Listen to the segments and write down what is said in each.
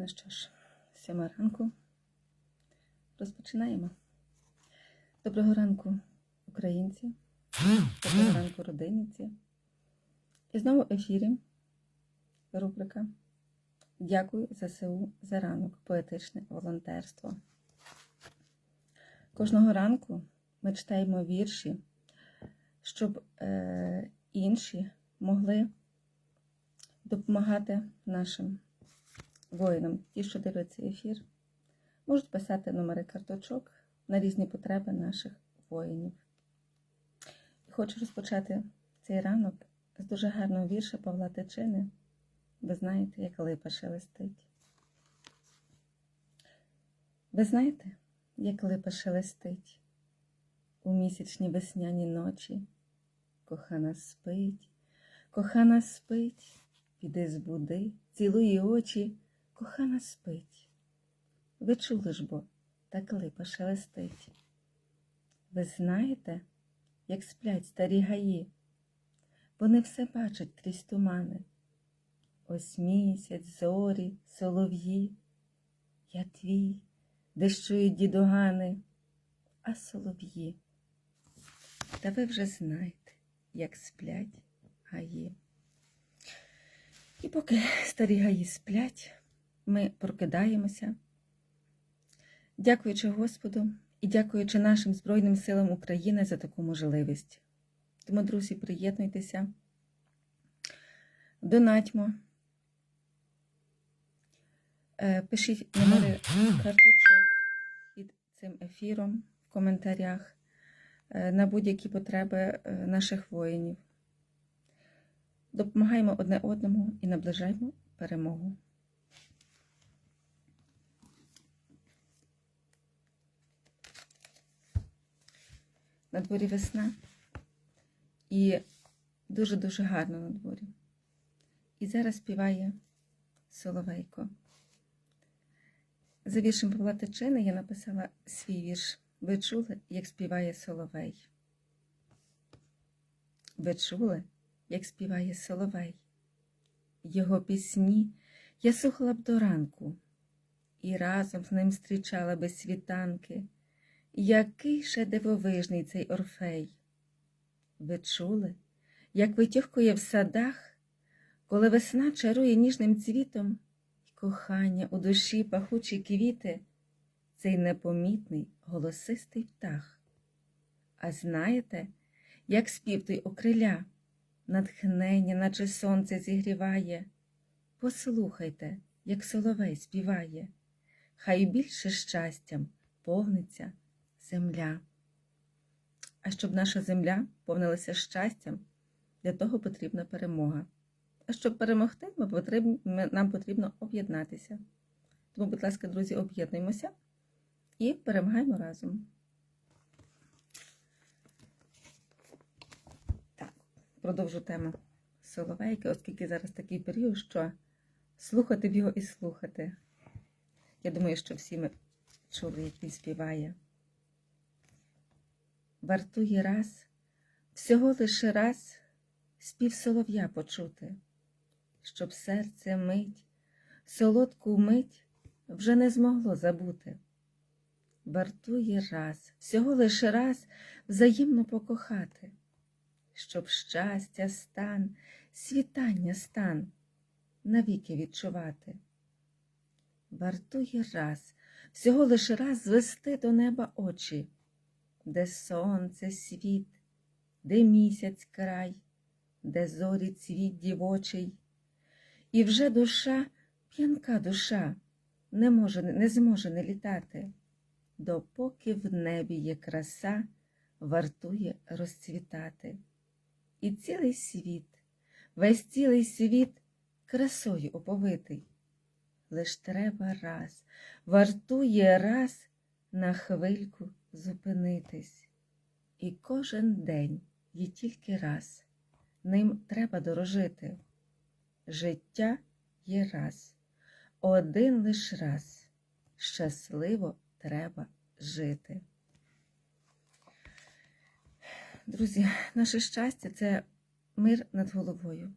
Ну що ж, сьома ранку. Розпочинаємо. Доброго ранку, українці. Доброго ранку, родиниці. І знову в ефірі рубрика Дякую ЗСУ за ранок. Поетичне волонтерство. Кожного ранку ми читаємо вірші, щоб е, інші могли допомагати нашим воїнам, ті, що дивляться ефір, можуть писати номери карточок на різні потреби наших воїнів. І хочу розпочати цей ранок з дуже гарного вірша Павла Тичини. Ви знаєте, як липа шелестить. Ви знаєте, як липа шелестить у місячні весняні ночі. Кохана спить, кохана спить, піди збуди, цілує очі, кохана спить. Ви чули ж бо, так липа шелестить. Ви знаєте, як сплять старі гаї, вони все бачать крізь тумани. Ось місяць, зорі, солов'ї, я твій, дещують дідугани, а солов'ї. Та ви вже знаєте, як сплять гаї. І поки старі гаї сплять, ми прокидаємося, дякуючи Господу і дякуючи нашим Збройним силам України за таку можливість. Тому, друзі, приєднуйтеся, донатьмо, Е, пишіть номери карточок під цим ефіром в коментарях е, на будь-які потреби е, наших воїнів. Допомагаємо одне одному і наближаємо перемогу. На дворі весна і дуже-дуже гарно на дворі. І зараз співає Соловейко. За віршем Павла Тичини я написала свій вірш. Ви чули, як співає Соловей? Ви чули, як співає Соловей? Його пісні я слухала б до ранку і разом з ним зустрічала би світанки. Який ще дивовижний цей орфей. Ви чули, як витюхкує в садах, коли весна чарує ніжним цвітом, і кохання у душі пахучі квіти, цей непомітний голосистий птах. А знаєте, як спів той окриля, натхнення, наче сонце зігріває. Послухайте, як соловей співає, хай більше щастям повниться земля. А щоб наша земля повнилася щастям, для того потрібна перемога. А щоб перемогти, ми потрібно, нам потрібно об'єднатися. Тому, будь ласка, друзі, об'єднуємося і перемагаємо разом. Так, продовжу тему Соловейки, оскільки зараз такий період, що слухати б його і слухати. Я думаю, що всі ми чули, як він співає. Вартує раз, всього лише раз спів солов'я почути, щоб серце мить, солодку мить вже не змогло забути. Вартує раз, всього лише раз взаємно покохати, щоб щастя, стан, світання стан навіки відчувати. Вартує раз, всього лише раз звести до неба очі де сонце світ, де місяць край, де зорі цвіт дівочий, і вже душа, п'янка душа, не може, не зможе не літати, допоки в небі є краса, вартує розцвітати. І цілий світ, весь цілий світ красою оповитий. Лиш треба раз, вартує раз на хвильку зупинитись. І кожен день є тільки раз, ним треба дорожити. Життя є раз, один лиш раз. Щасливо треба жити. Друзі, наше щастя це мир над головою.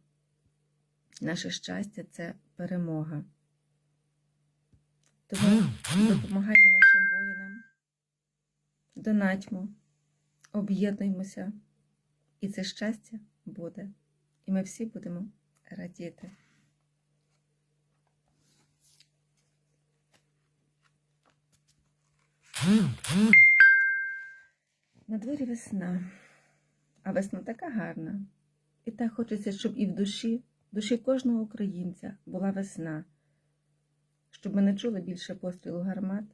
Наше щастя це перемога. Тому воїнам, донатьмо, об'єднуємося, і це щастя буде. І ми всі будемо радіти. На дворі весна, а весна така гарна. І так хочеться, щоб і в душі, в душі кожного українця була весна, щоб ми не чули більше пострілу гармат,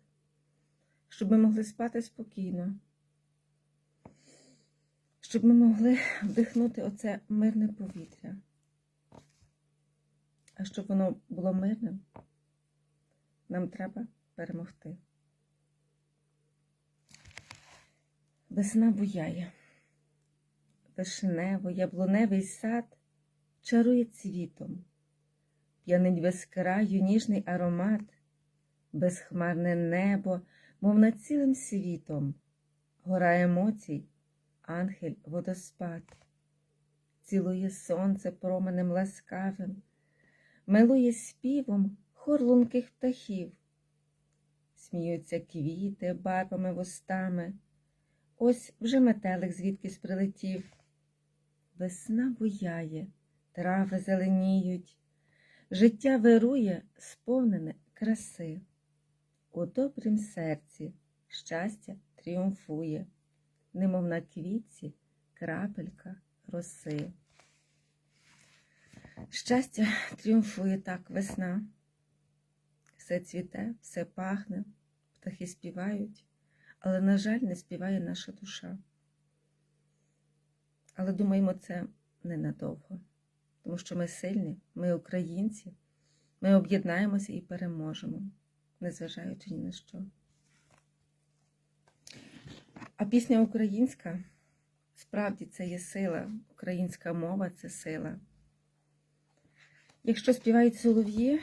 щоб ми могли спати спокійно, щоб ми могли вдихнути оце мирне повітря. А щоб воно було мирним, нам треба перемогти. Весна буяє, вишнево, яблуневий сад чарує цвітом, п'янить без краю ніжний аромат, безхмарне небо, мов над цілим світом, гора емоцій, ангель водоспад, цілує сонце променем ласкавим, милує співом хор лунких птахів, сміються квіти барвами вустами. Ось вже метелик звідкись прилетів. Весна буяє, трави зеленіють, життя вирує, сповнене краси. У добрім серці щастя тріумфує, немов на квітці крапелька роси. Щастя тріумфує так весна. Все цвіте, все пахне, птахи співають але, на жаль, не співає наша душа. Але думаємо, це ненадовго, тому що ми сильні, ми українці, ми об'єднаємося і переможемо, незважаючи ні на що. А пісня українська справді це є сила, українська мова це сила. Якщо співають солов'ї,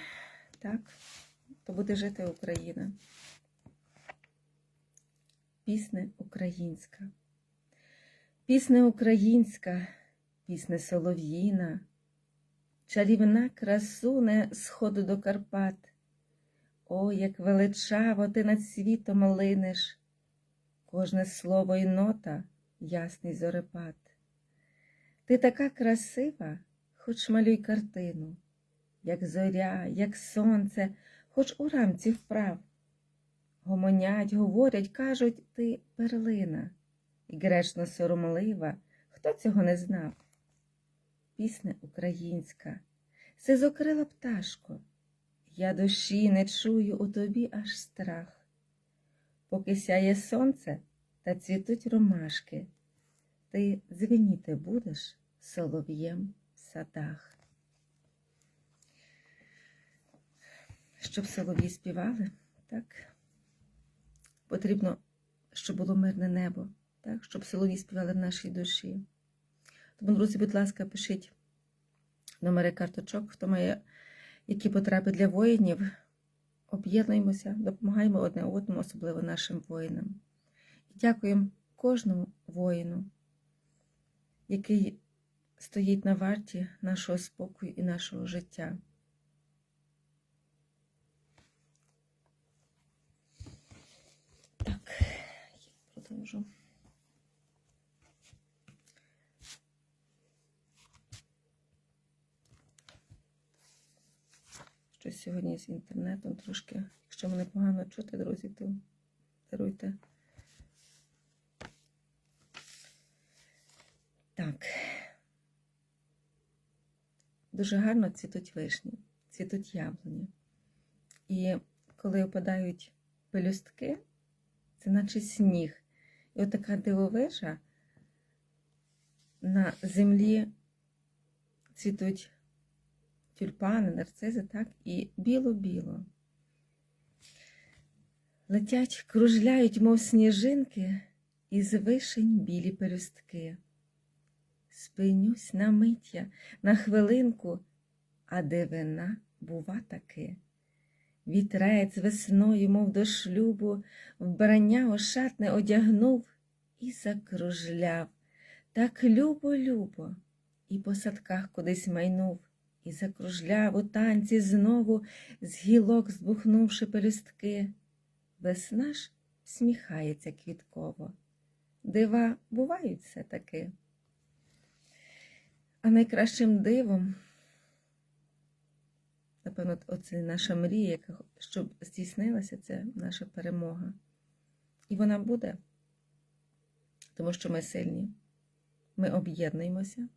так, то буде жити Україна пісне українська. Пісне українська, пісне солов'їна, чарівна красуне сходу до Карпат. О, як величаво ти над світом линеш, кожне слово і нота ясний зорепад. Ти така красива, хоч малюй картину, як зоря, як сонце, хоч у рамці вправ. Гомонять, говорять, кажуть, ти перлина, і гречно соромлива, хто цього не знав? Пісня українська, сизокрила пташко, я душі не чую у тобі аж страх. Поки сяє сонце та цвітуть ромашки, ти дзвеніти будеш солов'єм в садах. Щоб солов'ї співали, так? Потрібно, щоб було мирне небо, так? щоб солові співали в нашій душі. Тому, друзі, будь ласка, пишіть номери карточок, хто має які потреби для воїнів. Об'єднуємося, допомагаємо одне одному, особливо нашим воїнам. І дякуємо кожному воїну, який стоїть на варті нашого спокою і нашого життя. продовжу. Щось сьогодні з інтернетом трошки, якщо мене погано чути, друзі, то даруйте. Так. Дуже гарно цвітуть вишні, цвітуть яблуні. І коли опадають пелюстки, це наче сніг. І отака дивовижа на землі цвітуть тюльпани, нарцизи, так, і біло-біло. Летять, кружляють, мов сніжинки, із вишень білі пелюстки. Спинюсь на миття, на хвилинку, а дивина бува таки. Вітрець весною, мов до шлюбу, вбрання ошатне одягнув і закружляв так любо-любо, і по садках кудись майнув, і закружляв у танці знову, з гілок збухнувши пелюстки. Весна ж сміхається квітково. Дива бувають все таки. А найкращим дивом, напевно, оце наша мрія, яка щоб здійснилася, це наша перемога. І вона буде, тому що ми сильні, ми об'єднуємося,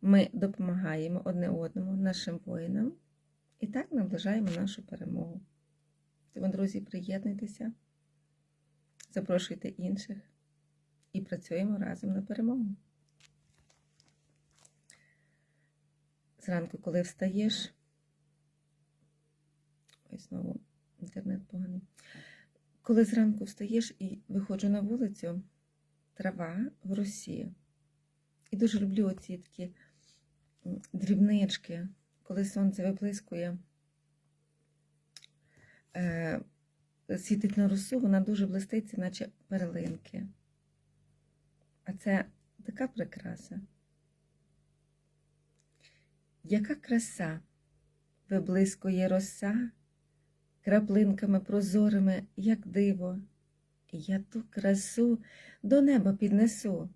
ми допомагаємо одне одному, нашим воїнам, і так наближаємо нашу перемогу. Тому, друзі, приєднуйтеся, запрошуйте інших і працюємо разом на перемогу. Зранку, коли встаєш, ой, знову інтернет поганий. Коли зранку встаєш і виходжу на вулицю, трава в росі. І дуже люблю оці такі дрібнички, коли сонце виблискує, е, світить на росу, вона дуже блиститься, наче перлинки. А це така прикраса. Яка краса виблискує роса краплинками прозорими, як диво. Я ту красу до неба піднесу,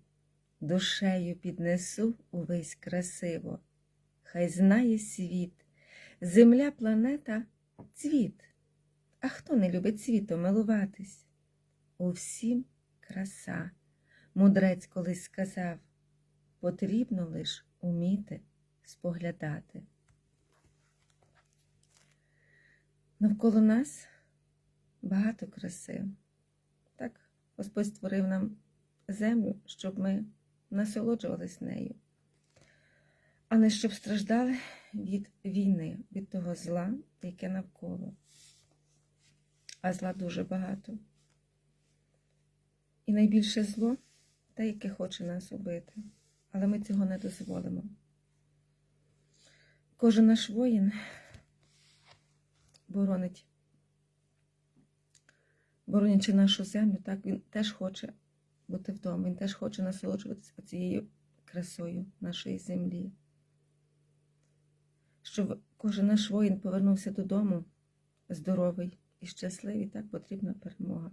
душею піднесу увесь красиво. Хай знає світ, земля, планета, цвіт. А хто не любить світом милуватись? У всім краса. Мудрець колись сказав, потрібно лиш уміти споглядати. Навколо нас багато краси. Так, Господь створив нам землю, щоб ми насолоджувались нею, а не щоб страждали від війни, від того зла, яке навколо. А зла дуже багато. І найбільше зло те, яке хоче нас убити. Але ми цього не дозволимо. Кожен наш воїн боронить, боронячи нашу землю, так він теж хоче бути вдома, він теж хоче насолоджуватися цією красою нашої землі. Щоб кожен наш воїн повернувся додому здоровий і щасливий, так потрібна перемога.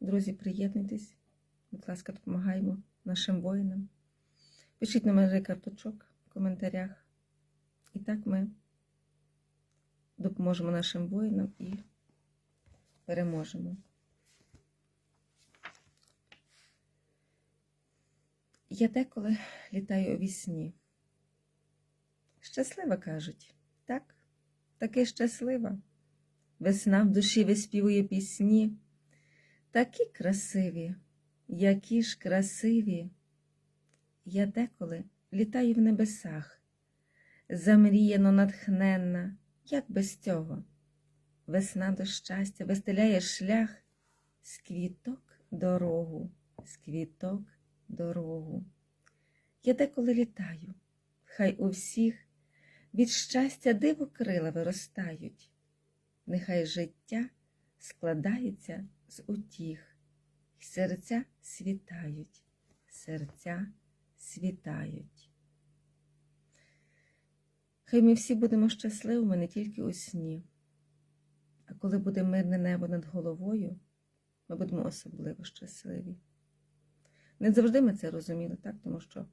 Друзі, приєднуйтесь, будь ласка, допомагаємо нашим воїнам. Пишіть номери карточок в коментарях. І так ми допоможемо нашим воїнам і переможемо. Я деколи літаю у вісні. Щаслива, кажуть, так, таки щаслива. Весна в душі виспівує пісні, такі красиві, які ж красиві. Я деколи літаю в небесах, замріяно натхненна, як без цього. Весна до щастя вистеляє шлях з квіток дорогу, з квіток дорогу. Я деколи літаю, хай у всіх від щастя диво крила виростають, нехай життя складається з утіх, і серця світають, серця світають. Хай ми всі будемо щасливими не тільки у сні, а коли буде мирне небо над головою, ми будемо особливо щасливі. Не завжди ми це розуміли, так? тому що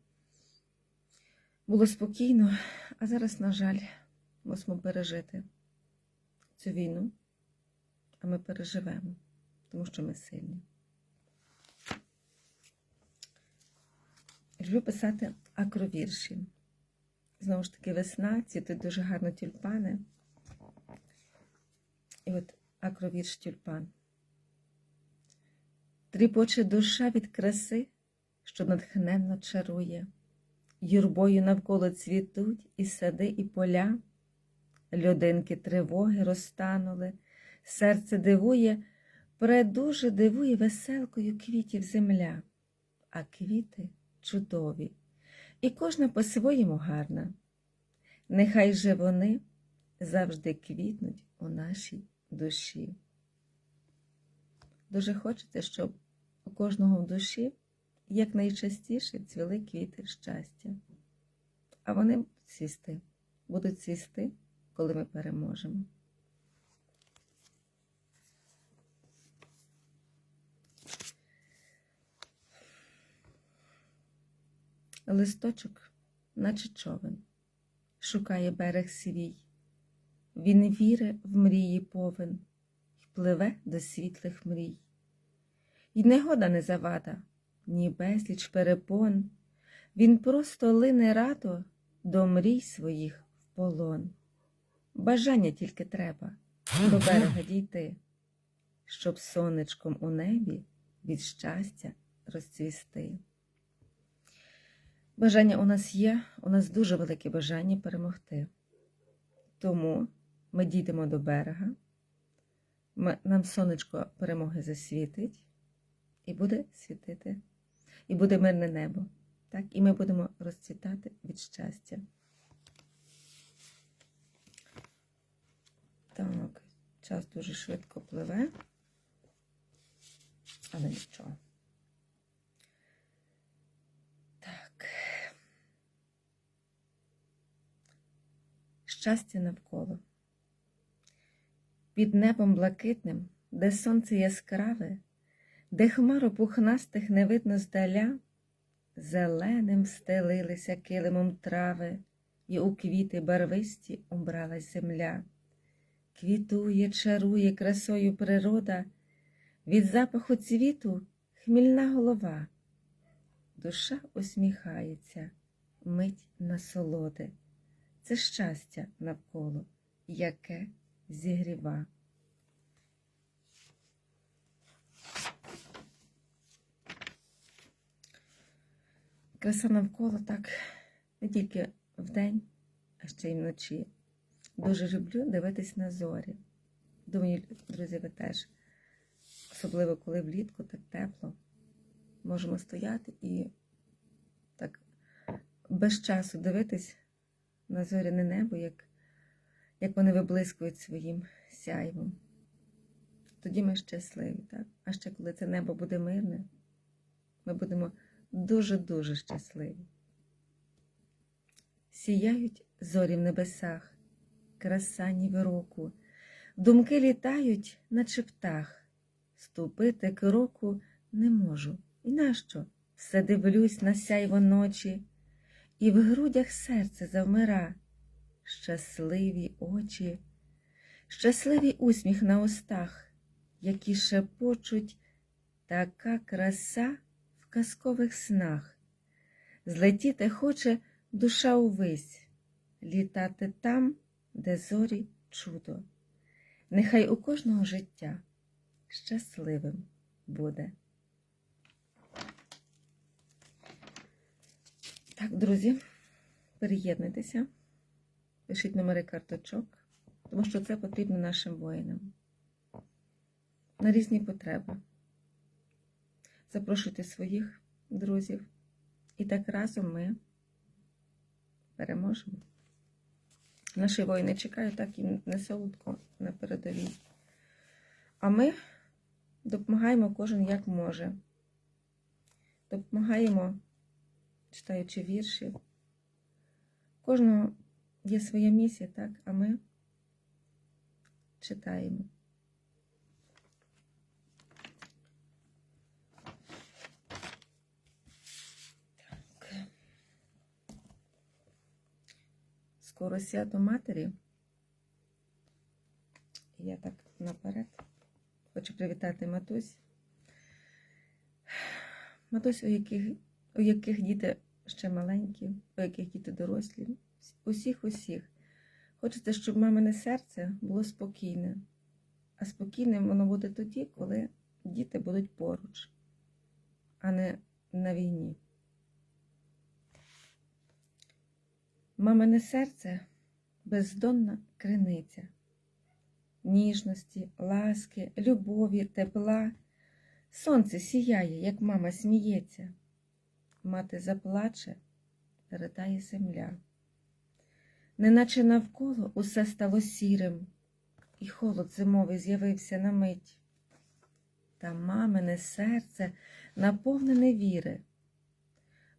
було спокійно, а зараз, на жаль, мусимо пережити цю війну, а ми переживемо, тому що ми сильні. Люблю писати акровірші. Знову ж таки, весна, цвітуть дуже гарно тюльпани. І от акровірш тюльпан. Тріпоче душа від краси, що натхненно чарує, юрбою навколо цвітуть і сади, і поля, людинки тривоги розтанули, серце дивує, предуже дивує веселкою квітів земля, а квіти чудові, і кожна по-своєму гарна. Нехай же вони завжди квітнуть у нашій душі. Дуже хочеться, щоб у кожного в душі якнайчастіше цвіли квіти щастя, а вони будуть будуть цвісти, коли ми переможемо. Листочок, наче човен, шукає берег свій. Він віре в мрії повен і пливе до світлих мрій. І негода не завада, ні безліч перепон. Він просто лине радо до мрій своїх в полон. Бажання тільки треба до берега дійти, щоб сонечком у небі від щастя розцвісти. Бажання у нас є, у нас дуже велике бажання перемогти. Тому ми дійдемо до берега, нам сонечко перемоги засвітить, і буде світити, і буде мирне небо. Так? І ми будемо розцвітати від щастя. Так, час дуже швидко пливе, але нічого. Так. Щастя навколо. Під небом блакитним, де сонце яскраве, де хмару пухнастих не видно здаля, зеленим стелилися килимом трави, і у квіти барвисті убралась земля. Квітує, чарує красою природа, від запаху цвіту хмільна голова. Душа усміхається, мить насолоди. Це щастя навколо, яке зігріва. Краса навколо так не тільки вдень, а ще й вночі. Дуже люблю дивитись на зорі. Думаю, друзі, ви теж, особливо коли влітку так тепло, можемо стояти і так без часу дивитись на зоряне небо, як, як вони виблискують своїм сяйвом. Тоді ми щасливі, так? А ще коли це небо буде мирне, ми будемо дуже-дуже щасливі. Сіяють зорі в небесах, краса ніби року, думки літають, наче птах. Ступити кроку не можу. І нащо? Все дивлюсь на сяйво ночі, і в грудях серце завмира, щасливі очі, щасливий усміх на устах, які шепочуть така краса казкових снах. Злетіти хоче душа увесь, літати там, де зорі чудо. Нехай у кожного життя щасливим буде. Так, друзі, переєднуйтеся, пишіть номери карточок, тому що це потрібно нашим воїнам на різні потреби. Запрошуйте своїх друзів, і так разом ми переможемо. Наші воїни чекають так і не солодко на передовій. А ми допомагаємо кожен як може. Допомагаємо, читаючи вірші. Кожного є своя місія, так, а ми читаємо. Так. Скоро свято матері. Я так наперед хочу привітати матусь. Матусь, у яких, у яких діти ще маленькі, у яких діти дорослі. Усіх, усіх. Хочеться, щоб мамине серце було спокійне. А спокійним воно буде тоді, коли діти будуть поруч, а не на війні. Мамине серце бездонна криниця, ніжності, ласки, любові, тепла. Сонце сіяє, як мама сміється. Мати заплаче, ридає земля. Неначе навколо усе стало сірим, і холод зимовий з'явився на мить. Та мамине серце наповнене віри.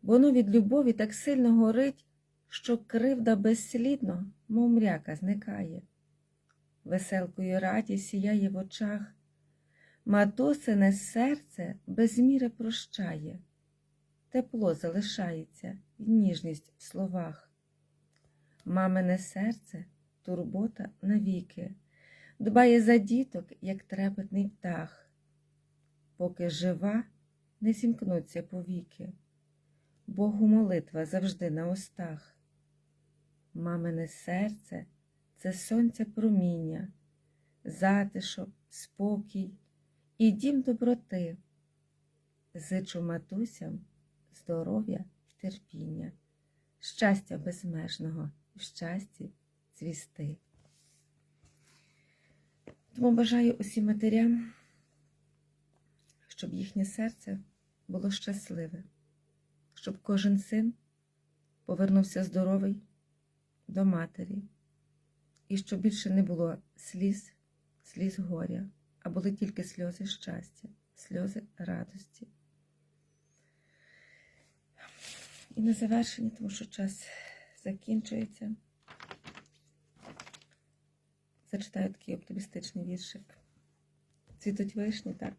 Воно від любові так сильно горить, що кривда безслідно, мов мряка, зникає. Веселкою радість сіяє в очах, матусине серце без міри прощає, тепло залишається і ніжність в словах. Мамине серце турбота навіки, дбає за діток, як трепетний птах. Поки жива, не зімкнуться повіки, Богу молитва завжди на устах. Мамине серце це сонця проміння, затишок, спокій і дім доброти. Зичу матусям здоров'я й терпіння, щастя безмежного і щасті цвісти. Тому бажаю усім матерям, щоб їхнє серце було щасливе, щоб кожен син повернувся здоровий до матері, і щоб більше не було сліз, сліз горя, а були тільки сльози щастя, сльози радості. І на завершення, тому що час закінчується, зачитаю такий оптимістичний віршик. Цвітуть вишні, так.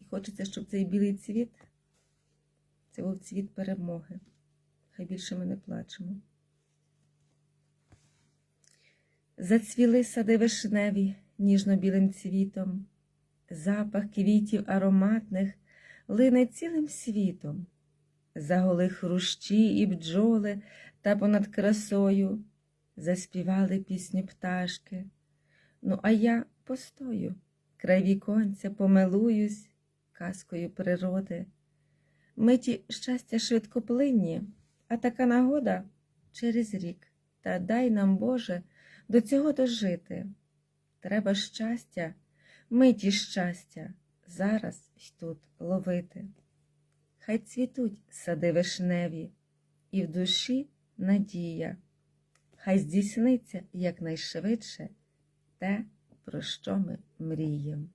І хочеться, щоб цей білий цвіт це був цвіт перемоги. Хай більше ми не плачемо. Зацвіли сади вишневі ніжно-білим цвітом, запах квітів ароматних лине цілим світом, заголи хрущі і бджоли та понад красою заспівали пісню пташки. Ну, а я постою, край віконця помилуюсь казкою природи. Миті щастя швидко плинні, а така нагода через рік. Та дай нам, Боже, до цього дожити. Треба щастя, миті щастя, зараз й тут ловити. Хай цвітуть сади вишневі, і в душі надія, хай здійсниться якнайшвидше те, про що ми мріємо.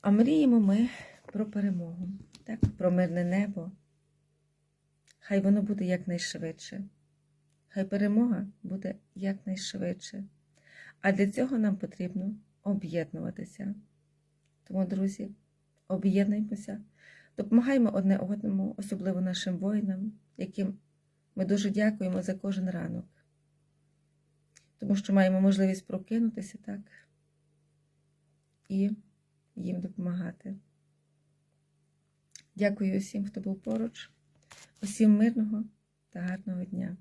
А мріємо ми про перемогу, так, про мирне небо. Хай воно буде якнайшвидше. Хай перемога буде якнайшвидше. А для цього нам потрібно об'єднуватися. Тому, друзі, об'єднуємося, допомагаємо одне одному, особливо нашим воїнам, яким ми дуже дякуємо за кожен ранок. Тому що маємо можливість прокинутися так і їм допомагати. Дякую усім, хто був поруч, усім мирного та гарного дня.